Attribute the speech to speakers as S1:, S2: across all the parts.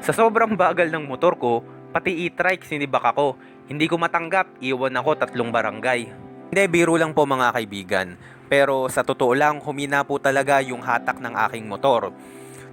S1: Sa sobrang bagal ng motor ko, pati e-trike sinibak ako. Hindi ko matanggap, iwan ako tatlong barangay. Hindi, biro lang po mga kaibigan. Pero sa totoo lang, humina po talaga yung hatak ng aking motor.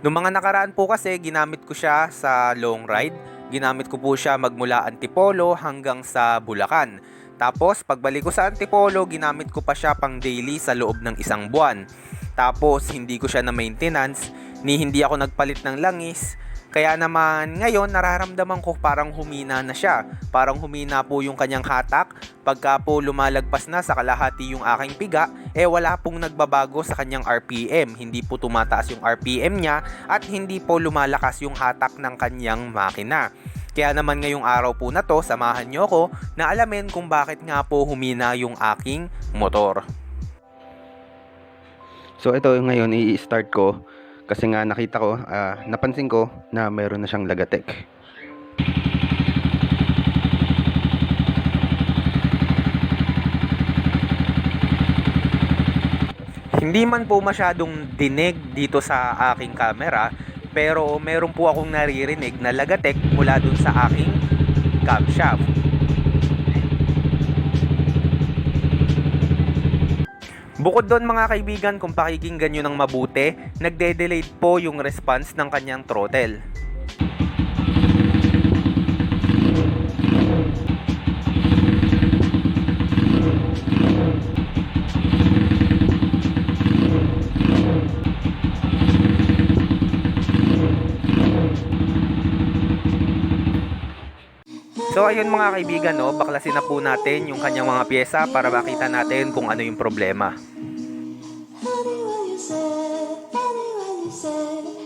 S1: Noong mga nakaraan po kasi, ginamit ko siya sa long ride. Ginamit ko po siya magmula Antipolo hanggang sa Bulacan. Tapos, pagbalik ko sa Antipolo, ginamit ko pa siya pang daily sa loob ng isang buwan. Tapos, hindi ko siya na maintenance, ni hindi ako nagpalit ng langis. Kaya naman, ngayon, nararamdaman ko parang humina na siya. Parang humina po yung kanyang hatak. Pagka po lumalagpas na sa kalahati yung aking piga, eh wala pong nagbabago sa kanyang RPM. Hindi po tumataas yung RPM niya at hindi po lumalakas yung hatak ng kanyang makina. Kaya naman ngayong araw po na to, samahan nyo ako na alamin kung bakit nga po humina yung aking motor.
S2: So ito ngayon i-start ko kasi nga nakita ko, ah, napansin ko na meron na siyang lagatek.
S1: Hindi man po masyadong dinig dito sa aking camera, pero meron po akong naririnig na lagatek mula dun sa aking camshaft. Bukod doon mga kaibigan, kung pakikinggan nyo ng mabuti, nagde-delay po yung response ng kanyang throttle. Ayun mga kaibigan, no, baklasin na po natin yung kanyang mga pyesa para makita natin kung ano yung problema.
S3: Anywhere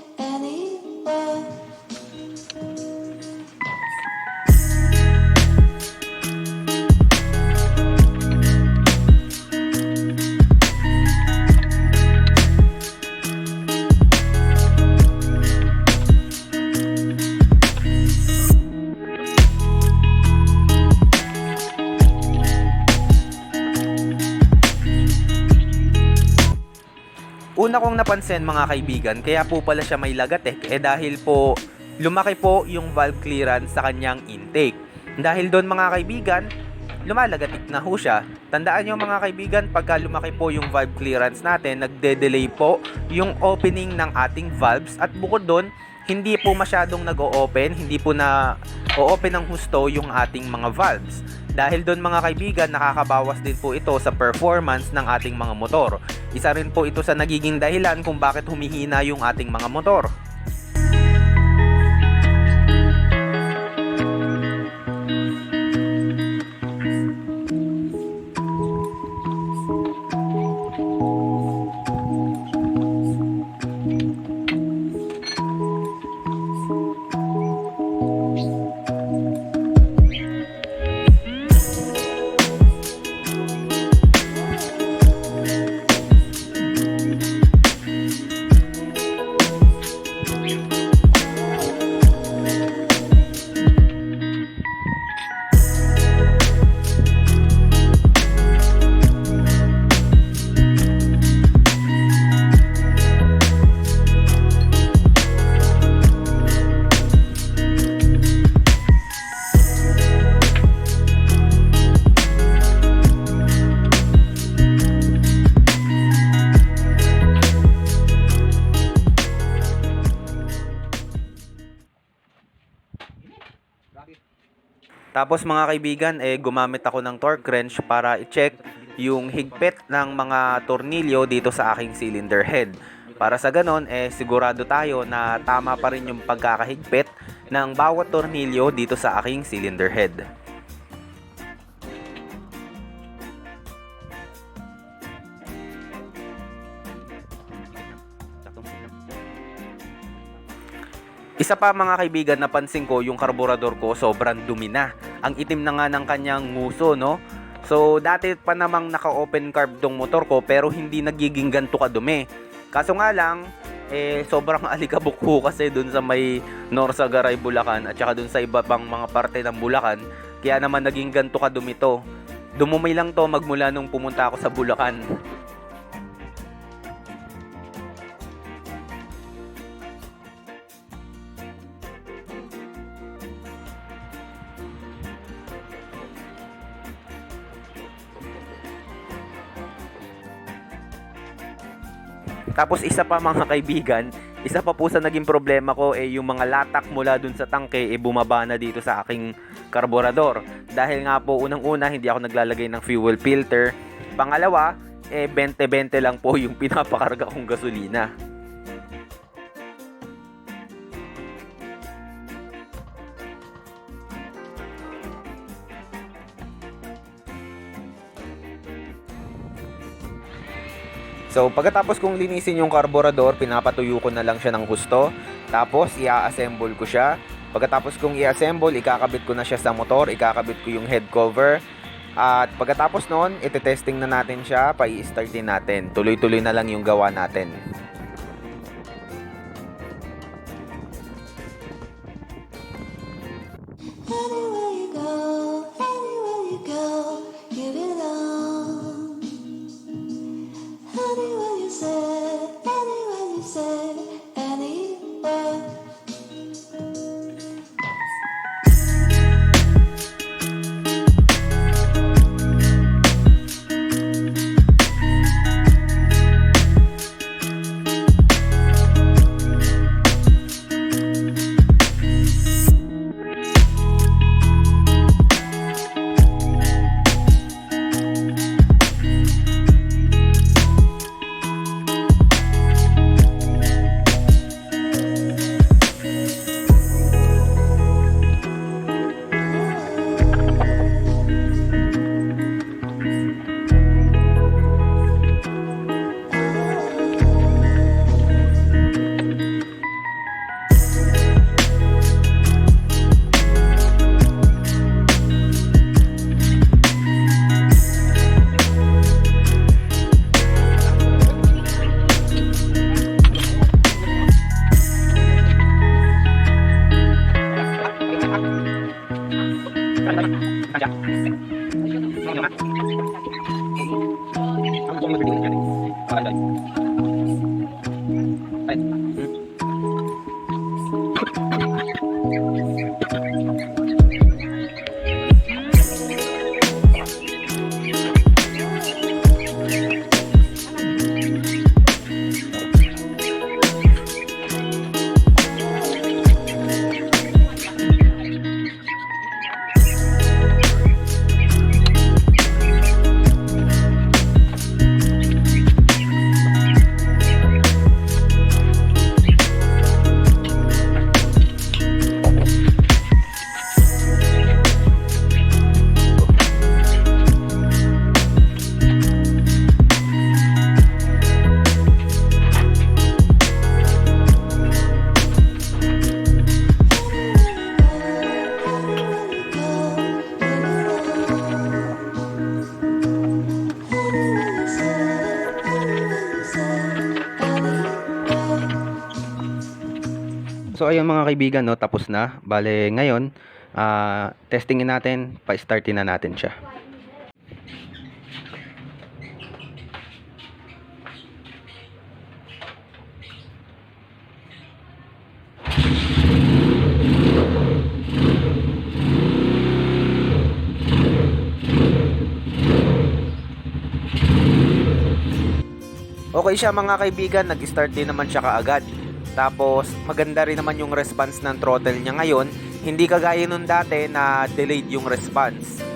S1: napansin mga kaibigan, kaya po pala siya may lagatek eh dahil po lumaki po yung valve clearance sa kanyang intake. Dahil doon mga kaibigan, lumalagatik na ho siya. Tandaan nyo mga kaibigan, pagka lumaki po yung valve clearance natin, nagde-delay po yung opening ng ating valves at bukod doon, hindi po masyadong nag-o-open, hindi po na o-open ng husto yung ating mga valves. Dahil doon mga kaibigan, nakakabawas din po ito sa performance ng ating mga motor. Isa rin po ito sa nagiging dahilan kung bakit humihina yung ating mga motor. Tapos mga kaibigan, eh, gumamit ako ng torque wrench para i-check yung higpit ng mga tornilyo dito sa aking cylinder head. Para sa ganon, eh, sigurado tayo na tama pa rin yung pagkakahigpit ng bawat tornilyo dito sa aking cylinder head. Isa pa mga kaibigan, napansin ko yung karburador ko sobrang dumi na. Ang itim na nga ng kanyang nguso, no? So, dati pa namang naka-open carb tong motor ko pero hindi nagiging ganito kadumi. Kaso nga lang, eh, sobrang alikabok ko kasi dun sa may Norsagaray, Bulacan at saka dun sa iba pang mga parte ng Bulacan. Kaya naman naging ganito kadumi to. Dumumay lang to magmula nung pumunta ako sa Bulacan. Tapos isa pa mga kaibigan, isa pa po sa naging problema ko eh yung mga latak mula dun sa tangke eh bumaba na dito sa aking karburador. Dahil nga po unang-una hindi ako naglalagay ng fuel filter. Pangalawa, eh 20-20 lang po yung pinapakarga kong gasolina. So, pagkatapos kong linisin yung karburador, pinapatuyo ko na lang siya ng gusto. Tapos, i-assemble ko siya. Pagkatapos kong i-assemble, ikakabit ko na siya sa motor, ikakabit ko yung head cover. At pagkatapos noon, iti-testing na natin siya, pa i-startin natin. Tuloy-tuloy na lang yung gawa natin.
S3: Thank you.
S2: So ayun mga kaibigan, no, tapos na. Bale ngayon, ah, testingin natin, pa-startin na natin siya.
S1: Okay siya mga kaibigan, nag-start din naman siya kaagad. Tapos maganda rin naman yung response ng throttle niya ngayon, hindi kagaya nung dati na delayed yung response.